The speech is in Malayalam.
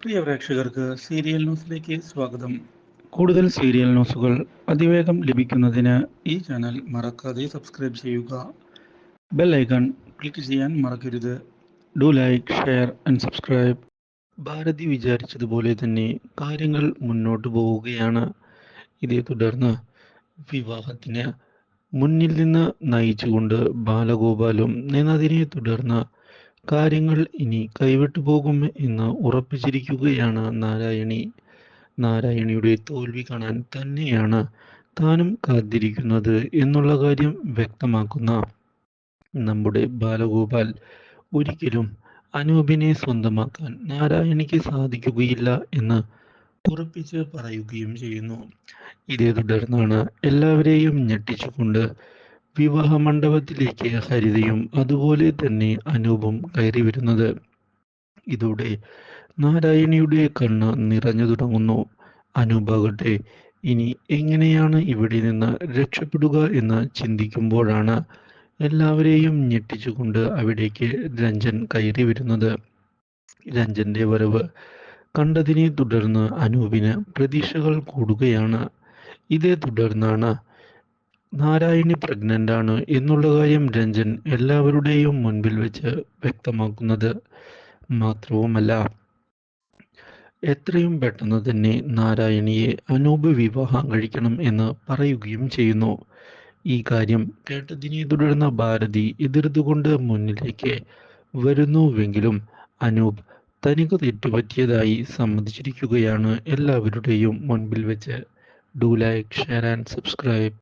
പ്രിയ പ്രേക്ഷകർക്ക് സീരിയൽ ന്യൂസിലേക്ക് സ്വാഗതം. കൂടുതൽ സീരിയൽ ന്യൂസുകൾ അതിവേഗം ലഭിക്കുന്നതിന് ഈ ചാനൽ മറക്കാതെ സബ്സ്ക്രൈബ് ചെയ്യുക. ബെൽ ഐക്കൺ ക്ലിക്ക് ചെയ്യാൻ മറക്കരുത്. Do like share and subscribe. Bharathi വിചാരിച്ചതുപോലെ തന്നെ കാര്യങ്ങൾ മുന്നോട്ട് പോവുകയാണ്. ഇതേ തുടർന്ന് വിവാഹത്തിന് മുന്നിൽ നിന്ന് നയിച്ചുകൊണ്ട് ബാലഗോപാലും എന്നതിനെ തുടർന്ന് കാര്യങ്ങൾ ഇനി കൈവിട്ടു പോകും എന്ന് ഉറപ്പിച്ചിരിക്കുകയാണ് നാരായണി. നാരായണിയുടെ തോൽവി കാണാൻ തന്നെയാണ് താനും കാത്തിരിക്കുന്നത് എന്നുള്ള കാര്യം വ്യക്തമാക്കുന്ന നമ്മുടെ ബാലഗോപാൽ. ഒരിക്കലും അനൂപിനെ സ്വന്തമാക്കാൻ നാരായണിക്ക് സാധിക്കുകയില്ല എന്ന് ഉറപ്പിച്ച് പറയുകയും ചെയ്യുന്നു. ഇതേ തുടർന്നാണ് എല്ലാവരെയും ഞെട്ടിച്ചുകൊണ്ട് വിവാഹ മണ്ഡപത്തിലേക്ക് ഹരിതയും അതുപോലെ തന്നെ അനൂപും കയറി വരുന്നത്. ഇതോടെ നാരായണിയുടെ കണ്ണ് നിറഞ്ഞു തുടങ്ങുന്നു. അനൂപാകട്ടെ ഇനി എങ്ങനെയാണ് ഇവിടെ നിന്ന് രക്ഷപ്പെടുക എന്ന് ചിന്തിക്കുമ്പോഴാണ് എല്ലാവരെയും ഞെട്ടിച്ചുകൊണ്ട് അവിടേക്ക് രഞ്ജൻ കയറി വരുന്നത്. രഞ്ജന്റെ വരവ് കണ്ടതിനെ തുടർന്ന് അനൂപിന് പ്രതീക്ഷകൾ കൂടുകയാണ്. ഇതേ തുടർന്നാണ് നാരായണി പ്രഗ്നന്റ് ആണ് എന്നുള്ള കാര്യം രഞ്ജൻ എല്ലാവരുടെയും മുൻപിൽ വെച്ച് വ്യക്തമാക്കുന്നത് മാത്രവുമല്ല. എത്രയും പെട്ടെന്ന് തന്നെ നാരായണിയെ അനൂപ് വിവാഹം കഴിക്കണം എന്ന് പറയുകയും ചെയ്യുന്നു. ഈ കാര്യം കേട്ടതിനെ തുടർന്ന് ഭാരതി എതിർത്തുകൊണ്ട് മുന്നിലേക്ക് വരുന്നുവെങ്കിലും അനൂപ് തനിക്ക് തെറ്റുപറ്റിയതായി സമ്മതിച്ചിരിക്കുകയാണ് എല്ലാവരുടെയും മുൻപിൽ വെച്ച്. Do like share and subscribe